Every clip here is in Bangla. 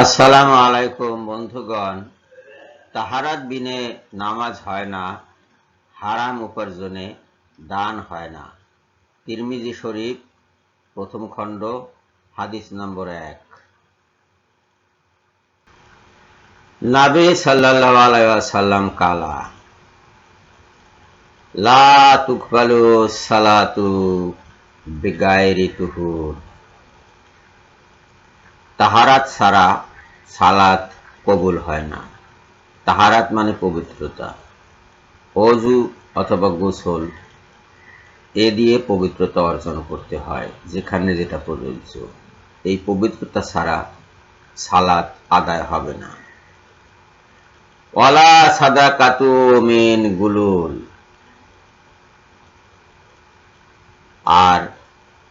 আসসালামু আলাইকুম, বন্ধুগণ। তাহারাত বিনে নামাজ হয় না, হারাম উপার্জনে দান হয় না। তিরমিজি শরীফ, প্রথম খণ্ড, হাদিস নম্বর এক। নাবি সাল্লাল্লাহু আলাইহি ওয়াসাল্লাম কালা, লা তুকবালু সালাতু তুহুর। তাহারাত ছাড়া সালাত কবুল হয় না। তাহারাত মানে পবিত্রতা। অজু অথবা গোসল, এ দিয়ে পবিত্রতা অর্জন করতে হয়, যেখানে যেটা প্রযোজ্য। এই পবিত্রতা ছাড়া সালাত আদায় হবে না। ওয়ালা সাদা কাতু মেন গুলুল। আর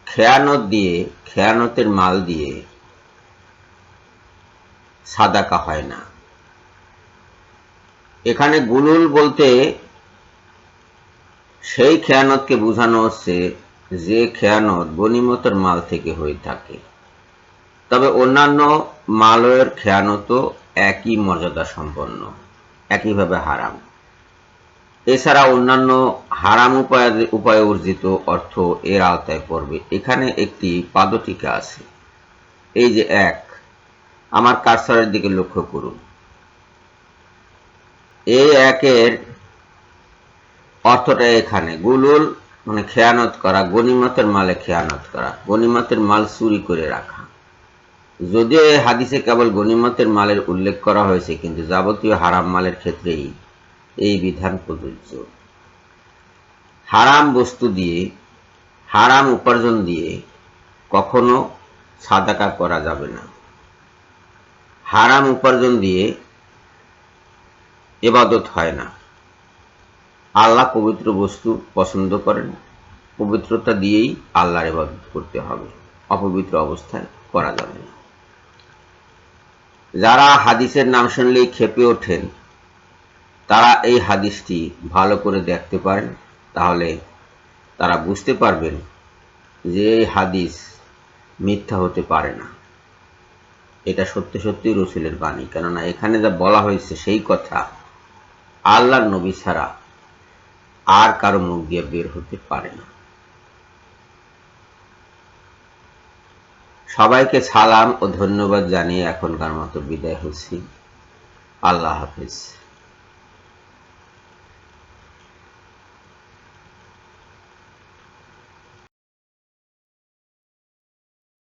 খেয়ানত দিয়ে, খেয়ানতের মাল দিয়ে সাদাকা হয় না। এখানে গুলুল বলতে সেই খেয়ানতকে বোঝানো হচ্ছে যে খেয়ানত গনিমতের মাল থেকে হয়ে থাকে। তবে অন্যান্য মালয়ের খেয়ানতও একই মর্যাদা সম্পন্ন, একইভাবে হারাম। এছাড়া অন্যান্য হারাম উপায় উপায়ে অর্জিত অর্থ এর আওতায় পড়বে। এখানে একটি পাদটিকা আছে। এই যে এক আমার কারসারের দিকে লক্ষ্য করুন। এই একের অর্থটা এখানে। গুলুল মানে খেয়ানত করা, গনিমতের মালে খেয়ানত করা, গনিমতের মাল চুরি করে রাখা। যদিও এই হাদিসে কেবল গনিমতের মালের উল্লেখ করা হয়েছে, কিন্তু যাবতীয় হারাম মালের ক্ষেত্রেই এই বিধান প্রযোজ্য। হারাম বস্তু দিয়ে, হারাম উপার্জন দিয়ে কখনো সাদাকা করা যাবে না। হারাম উপার্জন দিয়ে এবাদত হয় না। আল্লাহ পবিত্র বস্তু পছন্দ করেন। পবিত্রতা দিয়েই আল্লাহর এবাদত করতে হবে। অপবিত্র অবস্থায় করা যাবে না। যারা হাদিসের নাম শুনলেই খেপে ওঠেন, তারা এই হাদিসটি ভালো করে দেখতে পারেন, তাহলে তারা বুঝতে পারবেন যে এই হাদিস মিথ্যা হতে পারে না। এটা সত্যি সত্যি রসুলের বাণী। কেননা এখানে যা বলা হয়েছে সেই কথা আল্লাহর নবী ছাড়া আর কারও মুখ দিয়ে বের হতে পারে না। সবাইকে সালাম ও ধন্যবাদ জানিয়ে এখনকার মতো বিদায় হচ্ছি। আল্লাহ হাফিজ।